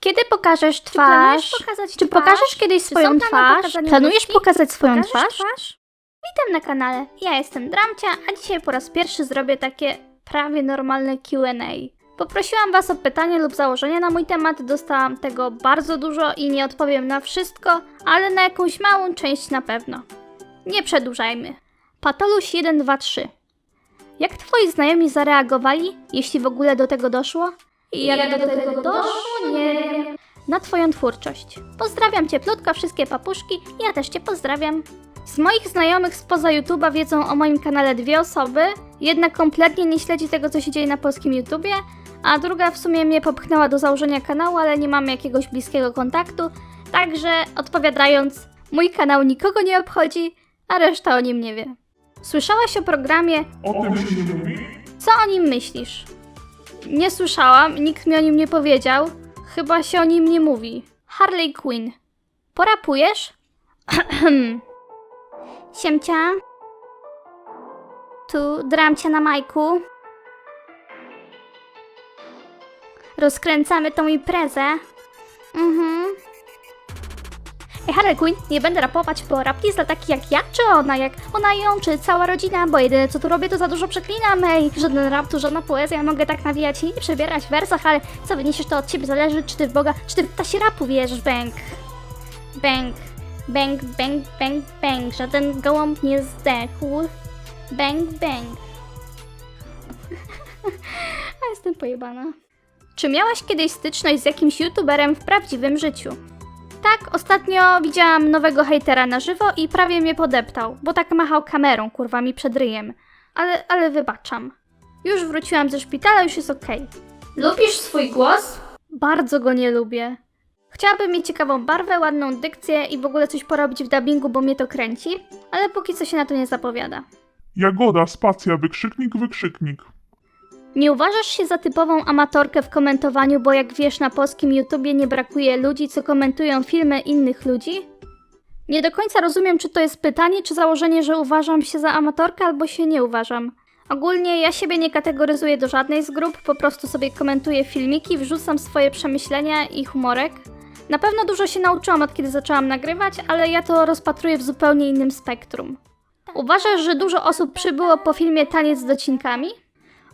Kiedy pokażesz planujesz twarz? pokazać Czy twarz? pokażesz kiedyś Czy swoją są twarz? Planujesz nóżki? pokazać swoją Pokażesz twarz? Witam na kanale. Ja jestem Dramcia, a dzisiaj po raz pierwszy zrobię takie prawie normalne Q&A. Poprosiłam Was o pytanie lub założenie na mój temat, dostałam tego bardzo dużo i nie odpowiem na wszystko, ale na jakąś małą część na pewno. Nie przedłużajmy. Patoluś 123. Jak Twoi znajomi zareagowali, jeśli w ogóle do tego doszło? I jak, do, tego doszło, nie. Na Twoją twórczość. Pozdrawiam cieplutko wszystkie papuszki, ja też Cię pozdrawiam. Z moich znajomych spoza YouTube'a wiedzą o moim kanale dwie osoby. Jedna kompletnie nie śledzi tego, co się dzieje na polskim YouTubie, a druga w sumie mnie popchnęła do założenia kanału, ale nie mamy jakiegoś bliskiego kontaktu. Także odpowiadając, mój kanał nikogo nie obchodzi, a reszta o nim nie wie. Słyszałaś o programie O tym się nie mówi? co o nim myślisz? Nie słyszałam, nikt mi o nim nie powiedział. Chyba się o nim nie mówi. Harley Quinn. Porapujesz? Siemcia. Tu dramcia na majku. Rozkręcamy tą imprezę. Mhm. Ej, Harley Quinn, nie będę rapować, bo rap jest dla takich jak ja, czy ona, jak ona on, czy cała rodzina, bo jedyne co tu robię, to za dużo przeklinam, ej. Żaden rap, tu żadna poezja, mogę tak nawijać i nie przebierać w wersach, ale co wyniesiesz, to od ciebie zależy, czy ty w Boga, czy ty w ptasie rapu wierzysz, bang. Bang, bang, bang, bang, bang, żaden gołąb nie zdechł. Bang, bang. A jestem pojebana. Czy miałaś kiedyś styczność z jakimś youtuberem w prawdziwym życiu? Tak, ostatnio widziałam nowego hejtera na żywo i prawie mnie podeptał, bo tak machał kamerą, kurwa, mi przed ryjem. Ale, ale wybaczam. Już wróciłam ze szpitala, już jest okej. Lubisz swój głos? Bardzo go nie lubię. Chciałabym mieć ciekawą barwę, ładną dykcję i w ogóle coś porobić w dubbingu, bo mnie to kręci, ale póki co się na to nie zapowiada. Jagoda, spacja, wykrzyknik, wykrzyknik. Nie uważasz się za typową amatorkę w komentowaniu, bo jak wiesz, na polskim YouTubie nie brakuje ludzi, co komentują filmy innych ludzi? Nie do końca rozumiem, czy to jest pytanie, czy założenie, że uważam się za amatorkę, albo się nie uważam. Ogólnie ja siebie nie kategoryzuję do żadnej z grup, po prostu sobie komentuję filmiki, wrzucam swoje przemyślenia i humorek. Na pewno dużo się nauczyłam od kiedy zaczęłam nagrywać, ale ja to rozpatruję w zupełnie innym spektrum. Uważasz, że dużo osób przybyło po filmie Taniec z docinkami?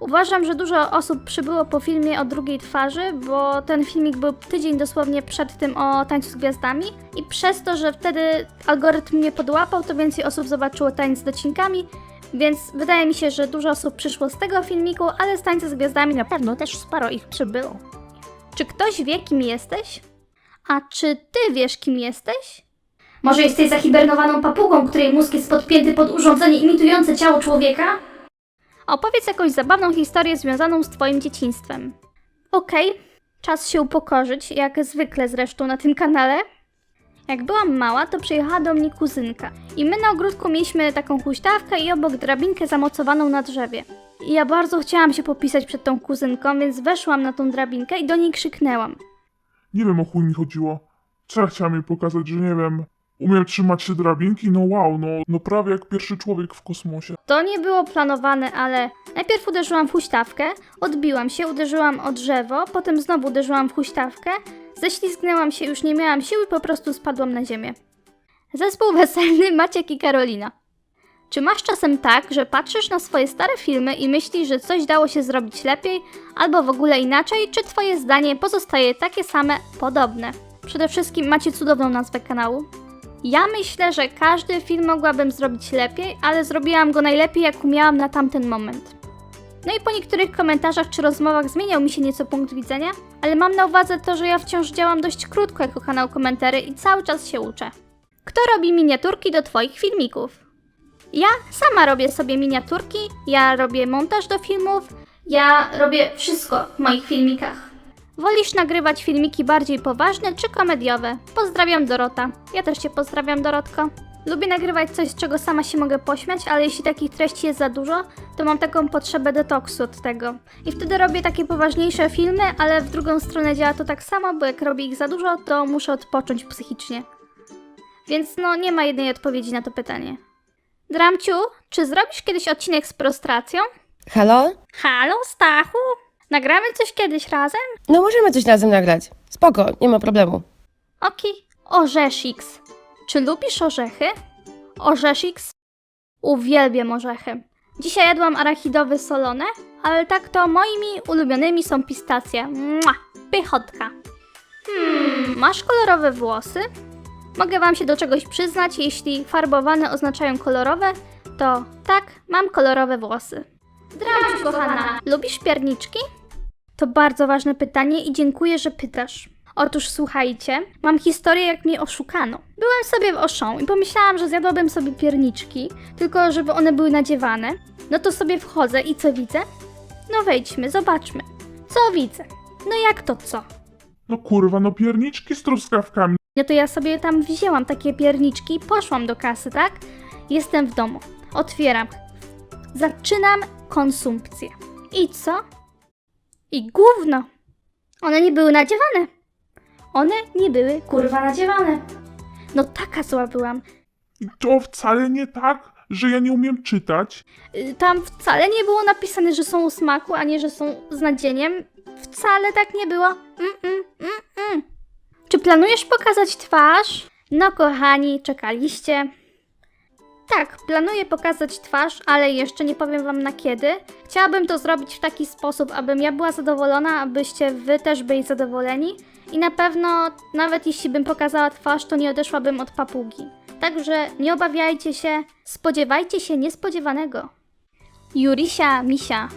Uważam, że dużo osób przybyło po filmie o drugiej twarzy, bo ten filmik był tydzień dosłownie przed tym o tańcu z gwiazdami i przez to, że wtedy algorytm mnie podłapał, to więcej osób zobaczyło tańc z docinkami, więc wydaje mi się, że dużo osób przyszło z tego filmiku, ale z tańca z gwiazdami na pewno też sporo ich przybyło. Czy ktoś wie, kim jesteś? A czy ty wiesz, kim jesteś? Może jesteś zahibernowaną papugą, której mózg jest podpięty pod urządzenie imitujące ciało człowieka? Opowiedz jakąś zabawną historię związaną z Twoim dzieciństwem. Okej, czas się upokorzyć, jak zwykle zresztą na tym kanale. Jak byłam mała, to przyjechała do mnie kuzynka. I my na ogródku mieliśmy taką huśtawkę i obok drabinkę zamocowaną na drzewie. I ja bardzo chciałam się popisać przed tą kuzynką, więc weszłam na tą drabinkę i do niej krzyknęłam. Nie wiem o chuj mi chodziło. Ja chciałem jej pokazać, że nie wiem. Umiem trzymać się drabinki? No wow, no, no prawie jak pierwszy człowiek w kosmosie. To nie było planowane, ale najpierw uderzyłam w huśtawkę, odbiłam się, uderzyłam o drzewo, potem znowu uderzyłam w huśtawkę, ześlizgnęłam się, już nie miałam siły, po prostu spadłam na ziemię. Zespół weselny Maciek i Karolina. Czy masz czasem tak, że patrzysz na swoje stare filmy i myślisz, że coś dało się zrobić lepiej, albo w ogóle inaczej, czy twoje zdanie pozostaje takie same, podobne? Przede wszystkim macie cudowną nazwę kanału. Ja myślę, że każdy film mogłabym zrobić lepiej, ale zrobiłam go najlepiej, jak umiałam na tamten moment. No i po niektórych komentarzach czy rozmowach zmieniał mi się nieco punkt widzenia, ale mam na uwadze to, że ja wciąż działam dość krótko jako kanał komentary i cały czas się uczę. Kto robi miniaturki do Twoich filmików? Ja sama robię sobie miniaturki, ja robię montaż do filmów, ja robię wszystko w moich filmikach. Wolisz nagrywać filmiki bardziej poważne czy komediowe? Pozdrawiam Dorota. Ja też Cię pozdrawiam, Dorotko. Lubię nagrywać coś, z czego sama się mogę pośmiać, ale jeśli takich treści jest za dużo, to mam taką potrzebę detoksu od tego. I wtedy robię takie poważniejsze filmy, ale w drugą stronę działa to tak samo, bo jak robię ich za dużo, to muszę odpocząć psychicznie. Więc no, nie ma jednej odpowiedzi na to pytanie. Dramciu, czy zrobisz kiedyś odcinek z prostracją? Halo? Halo, Stachu? Nagramy coś kiedyś razem? No możemy coś razem nagrać. Spoko, nie ma problemu. Oki, orzesziks. Czy lubisz orzechy? Orzesziks? Uwielbiam orzechy. Dzisiaj jadłam arachidowy solone, ale tak to moimi ulubionymi są pistacje. Mua, pychotka. Hmm, masz kolorowe włosy? Mogę wam się do czegoś przyznać, jeśli farbowane oznaczają kolorowe, to tak, mam kolorowe włosy. Zdrowaś, kochana. Lubisz pierniczki? To bardzo ważne pytanie i dziękuję, że pytasz. Otóż słuchajcie, mam historię, jak mnie oszukano. Byłem sobie w Auchan i pomyślałam, że zjadłabym sobie pierniczki, tylko żeby one były nadziewane. No to sobie wchodzę i co widzę? No wejdźmy, zobaczmy. Co widzę? No jak to co? No kurwa, no pierniczki z truskawkami. No to ja sobie tam wzięłam takie pierniczki i poszłam do kasy, tak? Jestem w domu. Otwieram. Zaczynam konsumpcję. I co? I gówno. One nie były nadziewane. One nie były kurwa nadziewane. No taka zła byłam. I to wcale nie tak, że ja nie umiem czytać. Y, Tam wcale nie było napisane, że są o smaku, a nie, że są z nadzieniem. Wcale tak nie było. Mm-mm, mm-mm. Czy planujesz pokazać twarz? No, kochani, czekaliście. Tak, planuję pokazać twarz, ale jeszcze nie powiem wam na kiedy. Chciałabym to zrobić w taki sposób, abym ja była zadowolona, abyście wy też byli zadowoleni. I na pewno, nawet jeśli bym pokazała twarz, to nie odeszłabym od papugi. Także nie obawiajcie się, spodziewajcie się niespodziewanego. Jurisia, Misia,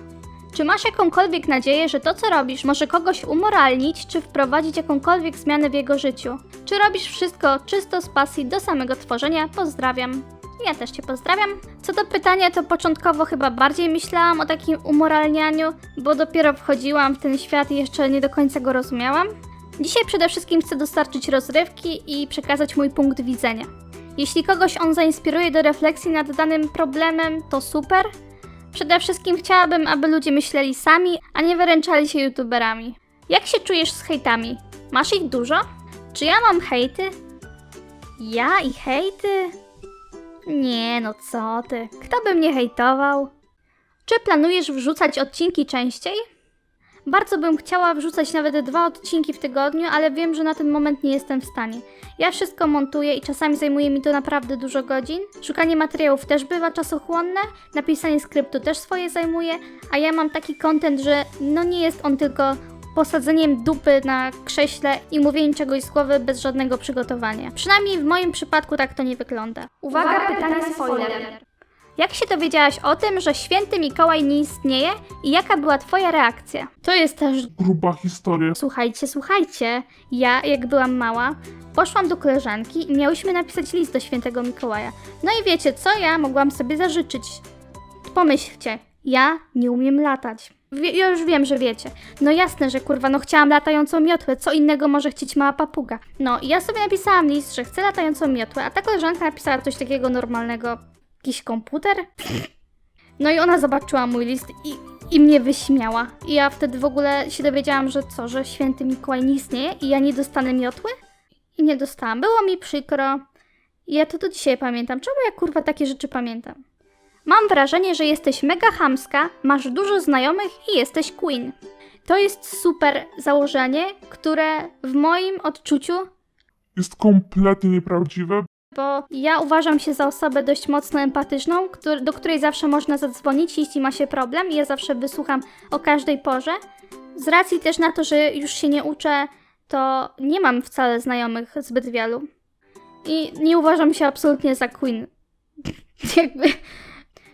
czy masz jakąkolwiek nadzieję, że to co robisz może kogoś umoralnić, czy wprowadzić jakąkolwiek zmianę w jego życiu? Czy robisz wszystko czysto z pasji do samego tworzenia? Pozdrawiam. Ja też Cię pozdrawiam. Co do pytania, to początkowo chyba bardziej myślałam o takim umoralnianiu, bo dopiero wchodziłam w ten świat i jeszcze nie do końca go rozumiałam. Dzisiaj przede wszystkim chcę dostarczyć rozrywki i przekazać mój punkt widzenia. Jeśli kogoś on zainspiruje do refleksji nad danym problemem, to super. Przede wszystkim chciałabym, aby ludzie myśleli sami, a nie wyręczali się youtuberami. Jak się czujesz z hejtami? Masz ich dużo? Czy ja mam hejty? Ja i hejty? Nie, no co ty. Kto by mnie hejtował? Czy planujesz wrzucać odcinki częściej? Bardzo bym chciała wrzucać nawet dwa odcinki w tygodniu, ale wiem, że na ten moment nie jestem w stanie. Ja wszystko montuję i czasami zajmuje mi to naprawdę dużo godzin. Szukanie materiałów też bywa czasochłonne, napisanie skryptu też swoje zajmuje, a ja mam taki content, że no nie jest on tylko posadzeniem dupy na krześle i mówieniem czegoś z głowy bez żadnego przygotowania. Przynajmniej w moim przypadku tak to nie wygląda. Uwaga, pytanie spoiler. Jak się dowiedziałaś o tym, że święty Mikołaj nie istnieje i jaka była twoja reakcja? To jest też Gruba historia. Słuchajcie, słuchajcie. Ja, jak byłam mała, poszłam do koleżanki i miałyśmy napisać list do świętego Mikołaja. No i wiecie, co ja mogłam sobie zażyczyć? Pomyślcie, ja nie umiem latać. Wie, ja już wiem, że wiecie. No jasne, że kurwa, no chciałam latającą miotłę. Co innego może chcieć mała papuga? No i ja sobie napisałam list, że chcę latającą miotłę, a ta koleżanka napisała coś takiego normalnego. Jakiś komputer? No i ona zobaczyła mój list i, i mnie wyśmiała. I ja wtedy w ogóle się dowiedziałam, że co, że święty Mikołaj nie istnieje i ja nie dostanę miotły? I nie dostałam. Było mi przykro. I ja to do dzisiaj pamiętam. Czemu ja kurwa takie rzeczy pamiętam? Mam wrażenie, że jesteś mega chamska, masz dużo znajomych i jesteś queen. To jest super założenie, które w moim odczuciu Jest kompletnie nieprawdziwe. bo ja uważam się za osobę dość mocno empatyczną, któr- do której zawsze można zadzwonić, jeśli ma się problem ja zawsze wysłucham o każdej porze. Z racji też na to, że już się nie uczę, to nie mam wcale znajomych zbyt wielu. I nie uważam się absolutnie za queen. Jakby...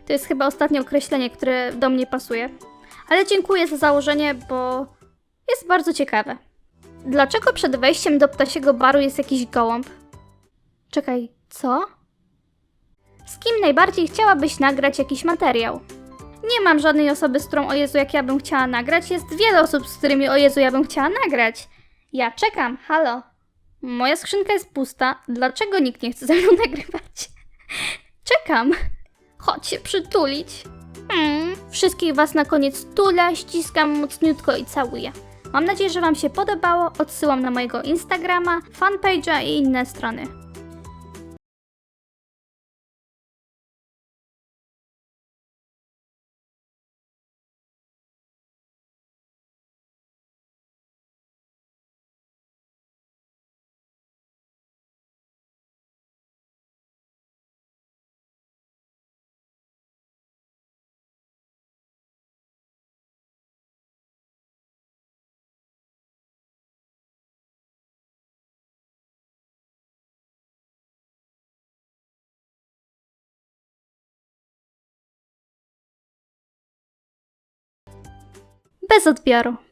To jest chyba ostatnie określenie, które do mnie pasuje. Ale dziękuję za założenie, bo jest bardzo ciekawe. Dlaczego przed wejściem do ptasiego baru jest jakiś gołąb? Czekaj, co? Z kim najbardziej chciałabyś nagrać jakiś materiał? Nie mam żadnej osoby, z którą o Jezu, jak ja bym chciała nagrać. Jest wiele osób, z którymi o Jezu, ja bym chciała nagrać. Ja czekam, halo. Moja skrzynka jest pusta. Dlaczego nikt nie chce ze mną nagrywać? Czekam. Chodź się przytulić. Mm. Wszystkich Was na koniec tulę, ściskam mocniutko i całuję. Mam nadzieję, że Wam się podobało. Odsyłam na mojego Instagrama, fanpage'a i inne strony. Bez odbioru.